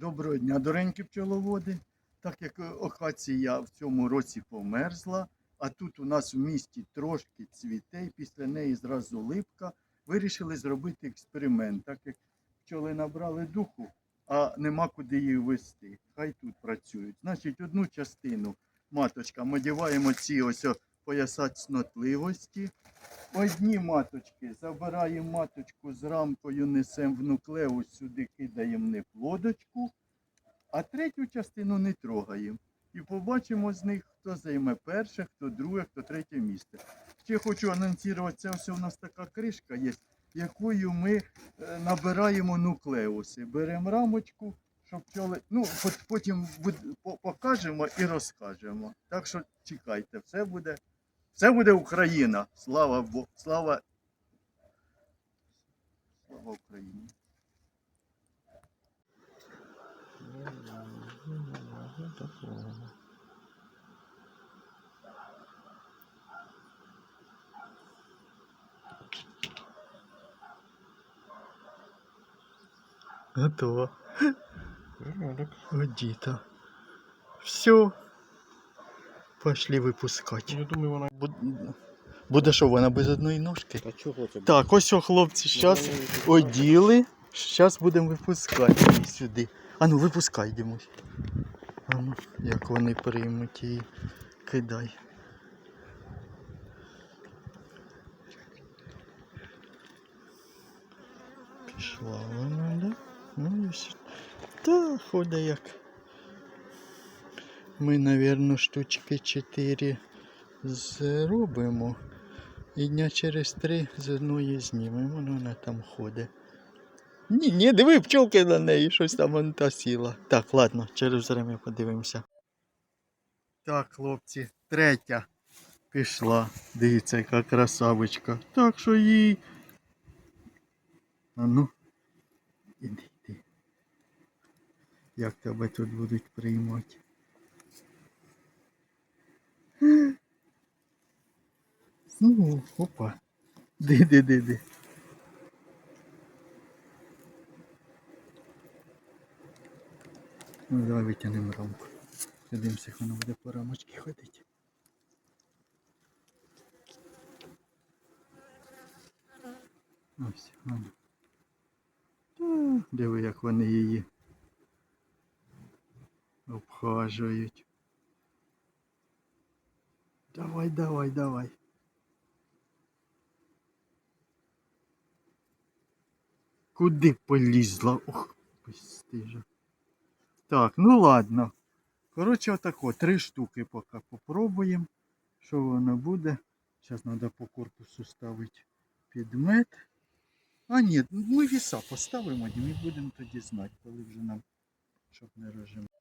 Доброго дня, доренькі пчеловоди. Так як е, акація в цьому році померзла, а тут у нас в місті трошки цвіте, і після неї зразу липка, вирішили зробити експеримент, так як пчоли набрали духу, а нема куди їх вести. Хай тут працюють. Значить, одну частину маточкам одягаємо ці ось пояса цнотливості. Одні маточки забираємо маточку з рамкою, несемо в нуклеус, сюди кидаємо неплодочку, а третю частину не трогаємо. І побачимо з них, хто займе перше, хто друге, хто третє місце. Ще хочу анонсувати, це ось у нас така кришка є, якою ми е, набираємо нуклеуси. Беремо рамочку, щоб пчоли. Ну, потім покажемо і розкажемо. Так що чекайте, все буде. Це буде Україна. Слава Богу. Слава. Слава Україні. Готово. Одіто. Все. Пошли випускати. Я думаю, вона. Буд- Буде що, вона без одної ножки? А чого це? Так, ось о, хлопці, зараз оділи. Зараз будемо випускати її сюди. А ну випускай, Дімусь. А ну, як вони приймуть її. Кидай. Пішла вона, да? Ну і все. Та ходить як. Ми, мабуть, штучки 4 зробимо. І дня через три з одної знімемо, ну вона там ходить. Ні, ні, диви пчолки на неї, щось там вон та сіла. Так, ладно, через время подивимося. Так, хлопці, третя пішла. Дивіться, яка красавичка. Так що їй. А ну, іди, іди. Як тебе тут будуть приймати? Ну, опа. Ди, ди, ди, ди. Ну, давай витягнемо рамку. Дивимося, як вона буде по рамочці ходити. Ось, вона. Диви, як вони її обхажують. Давай, давай, давай. Куди полізла? Ох, постижа. Так, ну ладно. Коротше, отако, три штуки поки попробуємо. Що воно буде? Зараз треба по корпусу ставити підмет. А ні, ми віса поставимо і ми будемо тоді знати, коли вже нам, щоб не розжимати.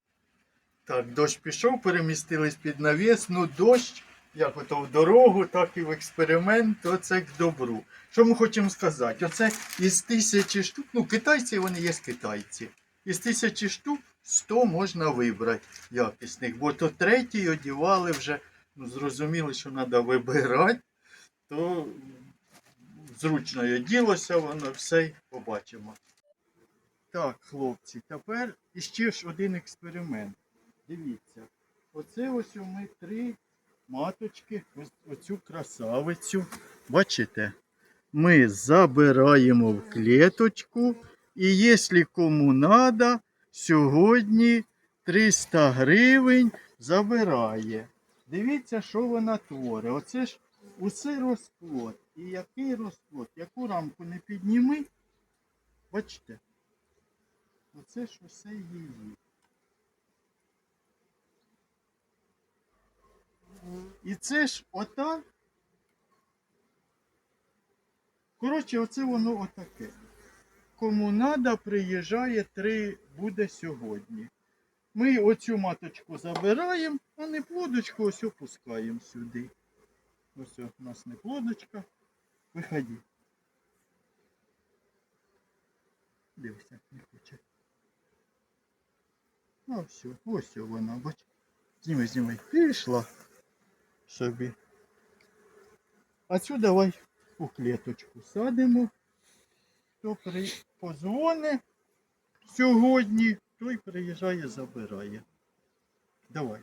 Так, дощ пішов, перемістились під навіс. Ну, дощ, як ото в дорогу, так і в експеримент, то це к добру. Що ми хочемо сказати? Оце із тисячі штук, ну, китайці вони є китайці. Із тисячі штук 100 можна вибрати якісних, бо то третій одівали вже, ну, зрозуміли, що треба вибирати, то зручно оділося, воно все побачимо. Так, хлопці, тепер іще ж один експеримент. Дивіться, оце ось у ми три маточки, оцю красавицю. Бачите? Ми забираємо в клеточку. І якщо кому треба, сьогодні 300 гривень забирає. Дивіться, що вона творить. Оце ж усе розплод. І який розплод? Яку рамку не підніми, бачите? Оце ж усе її. І це ж ота. Коротше, оце воно отаке. Кому надо, приїжджає три буде сьогодні. Ми оцю маточку забираємо, а не плодочку ось опускаємо сюди. Ось у нас не плодочка. Виходи. Дивися, не хоче. Ну все, ось вона, бач. Зніми, зніми. Пішла собі. А цю давай у клеточку садимо. Хто при... позвони сьогодні, той приїжджає, забирає. Давай.